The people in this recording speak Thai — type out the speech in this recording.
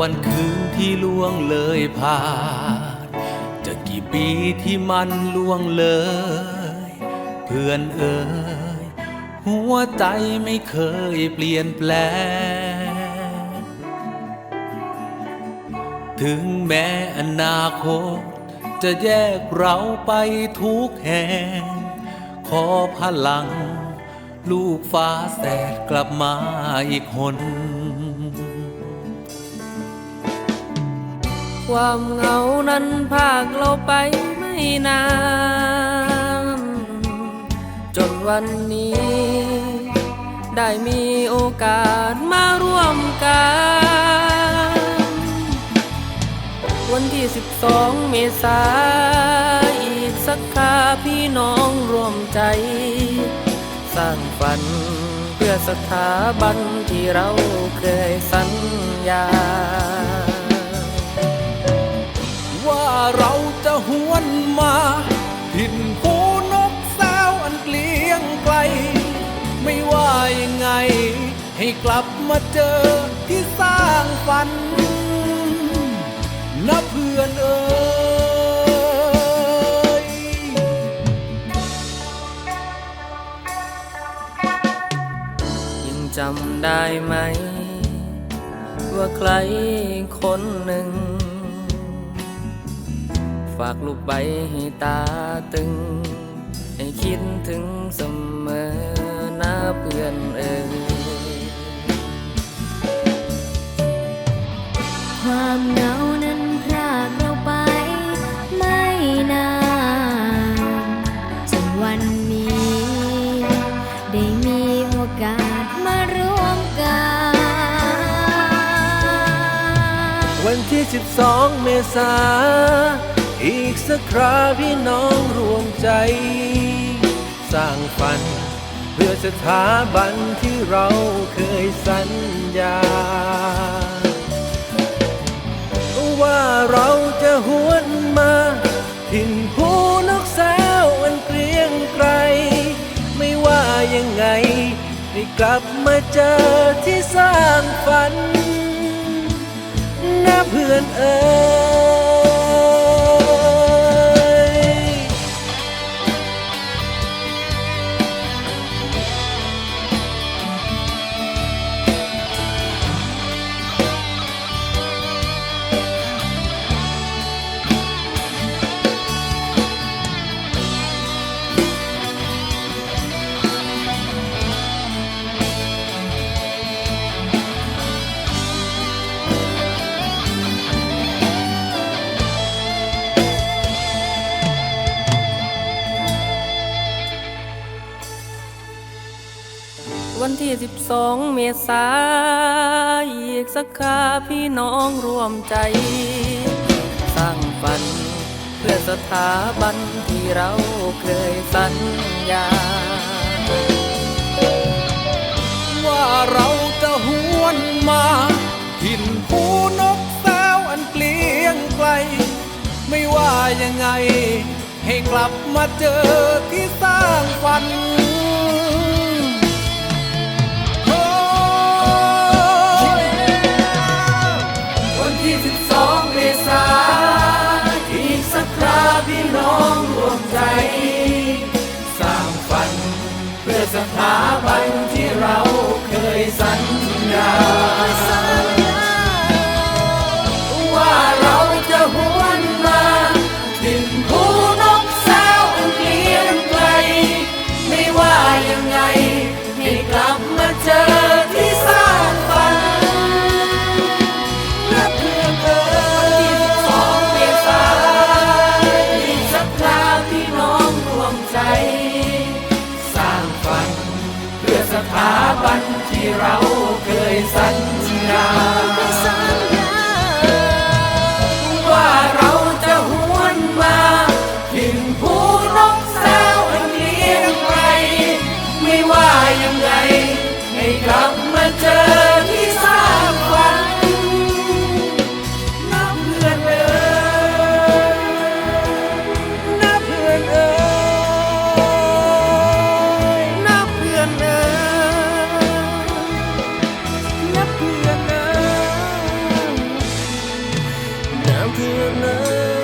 วันคืนที่ล่วงเลยผ่าน จะกี่ปีที่มันล่วงเลย เพื่อนเอ่ยหัวใจไม่เคยเปลี่ยนแปลง ถึงแม้อนาคต จะแยกเราไปทุกแห่ง ขอพลัง ลูกฟ้าแสดกลับมาอีกคน ความเหงานั้นพากเราไปไม่นาน จนวันนี้ ได้มีโอกาสมาร่วมกัน วันที่ 12 เมษาอีกสักคาพี่น้องร่วมใจ สร้างฝันเพื่อสถาบันที่เราเคยสัญญา เราจะหวนมาถิ่นภูนกสาวอันเกลียงไกล ไม่ว่ายังไง ให้กลับมาเจอที่สร้างฝันนะเพื่อนเอ่ยยังจำได้ไหม ว่าใครคนหนึ่ง ฝากลูกใบให้ตาตึง ให้คิดถึงเสมอนะเพื่อนเอ่ยความเหงานั้นพรากเราไปไม่นานจนวันนี้ ได้มีโอกาสมาร่วมกัน วันที่ 12 เมษา อีกสักคราพี่น้องรวมใจ สร้างฝัน เพื่อสถาบันที่เราเคยสัญญา ว่าเราจะหวนมาถิ่นภูนกสาวอันเกรียงไกร ไม่ว่ายังไงให้กลับมาเจอที่สร้างฝันนะเพื่อนเอ๋ย วันที่ 12 เมษาอีกสักคาพี่น้องร่วมใจ สร้างฝัน เพื่อสถาบันที่เราเคยสัญญา ว่าเราจะหวนมาถิ่นภูนกสาวอันเกลียงไกล ไม่ว่ายังไง ให้กลับมาเจอที่สร้างฝัน สถาบันที่เราเคยสัญญ นที่ I'm good enough.